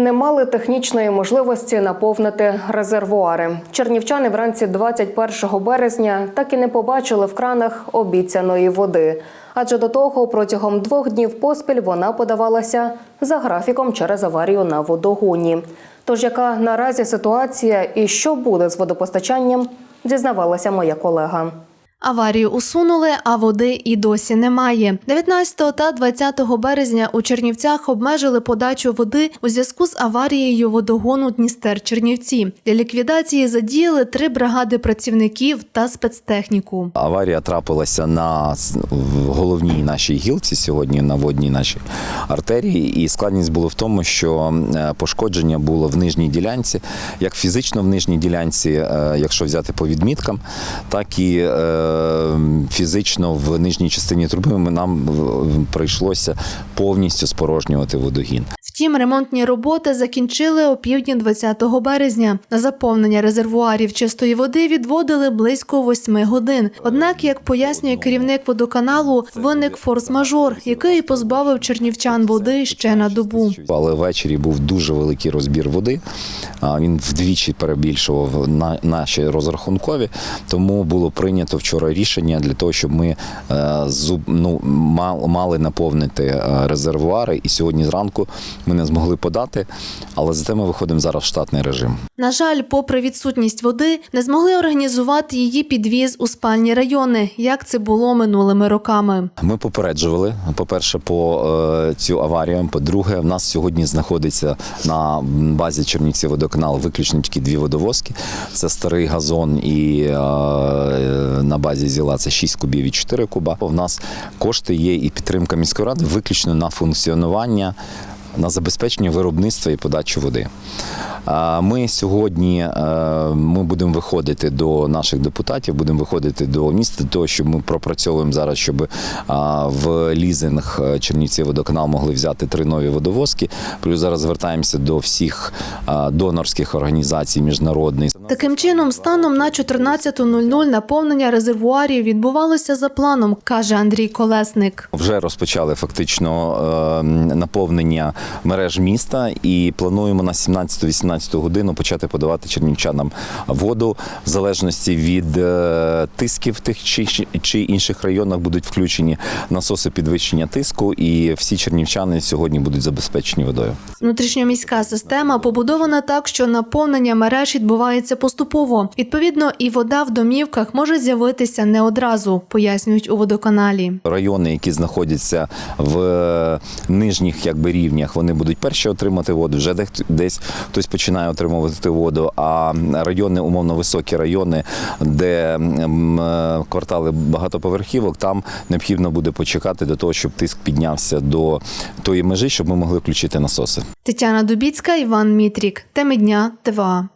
Не мали технічної можливості наповнити резервуари. Чернівчани вранці 21 березня так і не побачили в кранах обіцяної води. Адже до того протягом двох днів поспіль вона подавалася за графіком через аварію на водогоні. Тож яка наразі ситуація і що буде з водопостачанням, дізнавалася моя колега. Аварію усунули, а води і досі немає. 19 та 20 березня у Чернівцях обмежили подачу води у зв'язку з аварією водогону Дністер Чернівці. Для ліквідації задіяли три бригади працівників та спецтехніку. Аварія трапилася на головній нашій гілці сьогодні на водній нашій артерії. І складність було в тому, що е, пошкодження було в нижній ділянці, як фізично в нижній ділянці, е, якщо взяти по відміткам, так і е, фізично в нижній частині труби нам е, прийшлося повністю спорожнювати водогін. Втім, ремонтні роботи закінчили о півдні 20 березня. На заповнення резервуарів чистої води відводили близько 8 годин. Однак, як пояснює керівник водоканалу, виник форс-мажор, який позбавив чернівчан води ще на добу. Але ввечері був дуже великий розбір води. Він вдвічі перебільшував на наші розрахункові. Тому було прийнято вчора рішення для того, щоб ми е, ну, ма- мали наповнити е, резервуари. І сьогодні зранку ми не змогли подати, але зате ми виходимо зараз в штатний режим. На жаль, попри відсутність води, не змогли організувати її підвіз у спальні райони, як це було минулими роками. Ми попереджували, по-перше, по е, цю аварію. По-друге, в нас сьогодні знаходиться на базі Чернівці водоканал виключно тільки дві водовозки. Це старий газон і е, на базі зіла це 6 кубів і 4 куба. В нас кошти є і підтримка міської ради виключно на функціонування. На забезпечення виробництва і подачі води. Ми сьогодні е, ми будемо виходити до наших депутатів, будемо виходити до міста, того, щоб ми пропрацьовуємо зараз, щоб в лізинг е, Чернівці водоканал могли взяти три нові водовозки. Плюс зараз звертаємося до всіх донорських організацій міжнародних. Таким чином, станом на 14.00 наповнення резервуарів відбувалося за планом, каже Андрій Колесник. Вже розпочали фактично е, наповнення мереж міста і плануємо на 17-18 годину почати подавати чернівчанам воду в залежності від е, тисків в тих чи, чи інших районах будуть включені насоси підвищення тиску, і всі чернівчани сьогодні будуть забезпечені водою. Внутрішньоміська система побудована так, що наповнення мереж відбувається поступово. Відповідно, і вода в домівках може з'явитися не одразу, пояснюють у водоканалі. Райони, які знаходяться в е, нижніх якби рівнях, вони будуть перші отримати воду. Вже десь- хтось починає отримувати воду. А райони, умовно високі райони, де е, квартали багатоповерхівок, там необхідно буде почекати до того, щоб тиск піднявся до тої межі, щоб ми могли включити насоси. Тетяна Дубіцька, Іван Мітрік. Теми дня ТВА.